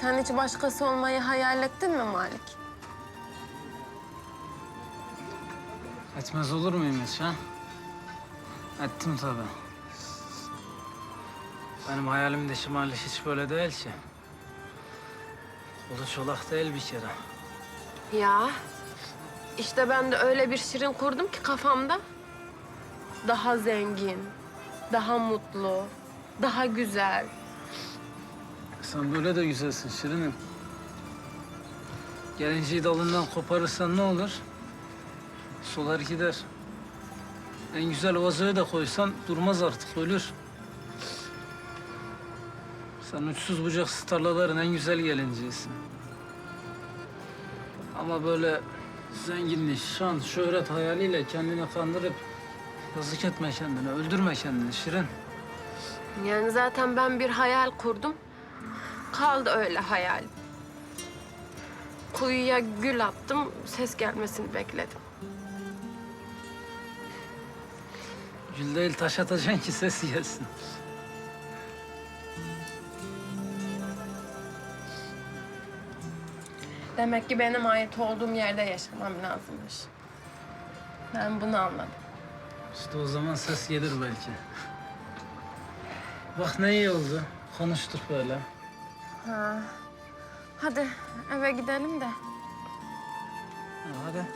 Sen hiç başkası olmayı hayal ettin mi Malik? Etmez olur muyum hiç ha? Ettim tabii. Benim hayalim de şimali hiç böyle değil ki. Kolu çolak değil bir kere. Ya işte ben de öyle bir şirin kurdum ki kafamda. Daha zengin, daha mutlu, daha güzel. Sen böyle de güzelsin Şirinim. Gelinciyi dalından koparırsan ne olur? Solar gider. En güzel vazoya da koysan durmaz artık, ölür. Sen uçsuz bucaksız tarlaların en güzel gelinciyisin. Ama böyle zenginlik, şan, şöhret hayaliyle kendini kandırıp yazık etme kendini, öldürme kendini Şirin. Yani zaten ben bir hayal kurdum. Kaldı öyle hayal. Kuyuya gül attım, ses gelmesini bekledim. Gül değil taş atacaksın ki ses gelsin. Demek ki benim ait olduğum yerde yaşamam lazımmış. Ben bunu anladım. İşte o zaman ses gelir belki. Bak ne iyi oldu. Konuştuk böyle. Ha. Hadi eve gidelim de. Ha, hadi.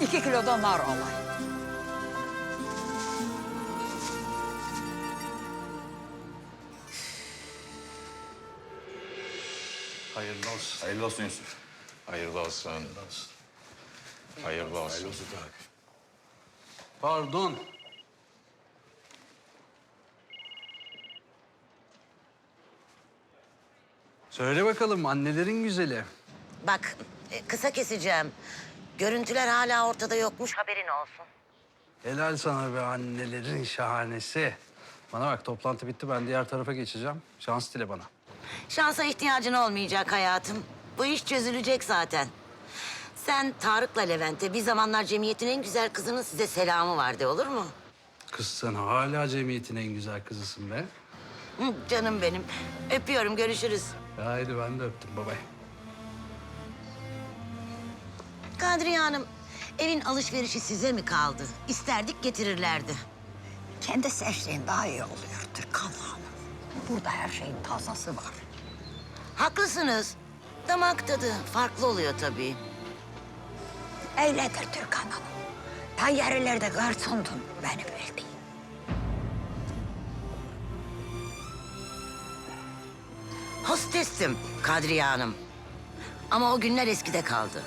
İki kilo da nar alay. Hayırlı olsun. Hayırlı olsun Yusuf. Hayırlı olsun. Hayırlı olsun. Pardon. Söyle bakalım annelerin güzeli. Bak e, kısa keseceğim. Görüntüler hala ortada yokmuş haberin olsun. Helal sana be annelerin şahanesi. Bana bak toplantı bitti ben diğer tarafa geçeceğim. Şans dile bana. Şansa ihtiyacın olmayacak hayatım. Bu iş çözülecek zaten. Sen Tarık'la Levent'e bir zamanlar cemiyetin en güzel kızının size selamı vardı olur mu? Kız sen hala cemiyetin en güzel kızısın be. Hı, canım benim. Öpüyorum görüşürüz. Haydi ben de öptüm babay. Kadriye Hanım evin alışverişi size mi kaldı? İsterdik getirirlerdi. Kendi seçtiğin daha iyi oluyor Türkan Hanım. Burada her şeyin tazası var. Haklısınız. Damak tadı farklı oluyor tabii. Öyledir Türkan Hanım. Ben yerlerde garsondum benim bildiğim. Hostestim Kadriye Hanım. Ama o günler eskide kaldı.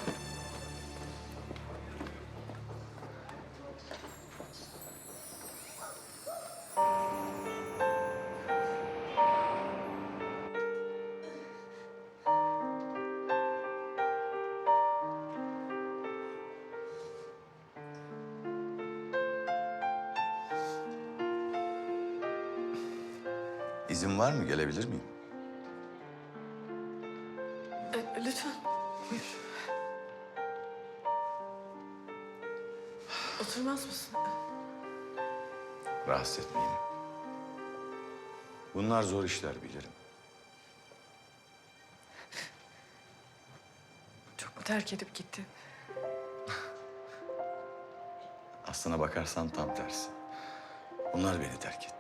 İzin var mı? Gelebilir miyim? lütfen. Oturmaz mısın? Rahatsız etmeyeyim. Bunlar zor işler bilirim. Çok mu terk edip gitti? Aslına bakarsan tam tersi. Onlar beni terk etti.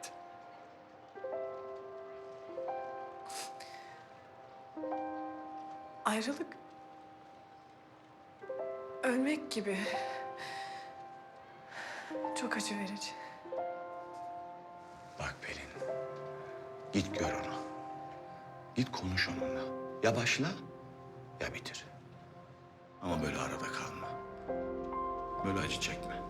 Ayrılık... Ölmek gibi. Çok acı verici. Bak Pelin. Git gör onu. Git konuş onunla. Ya başla ya bitir. Ama böyle arada kalma. Böyle acı çekme.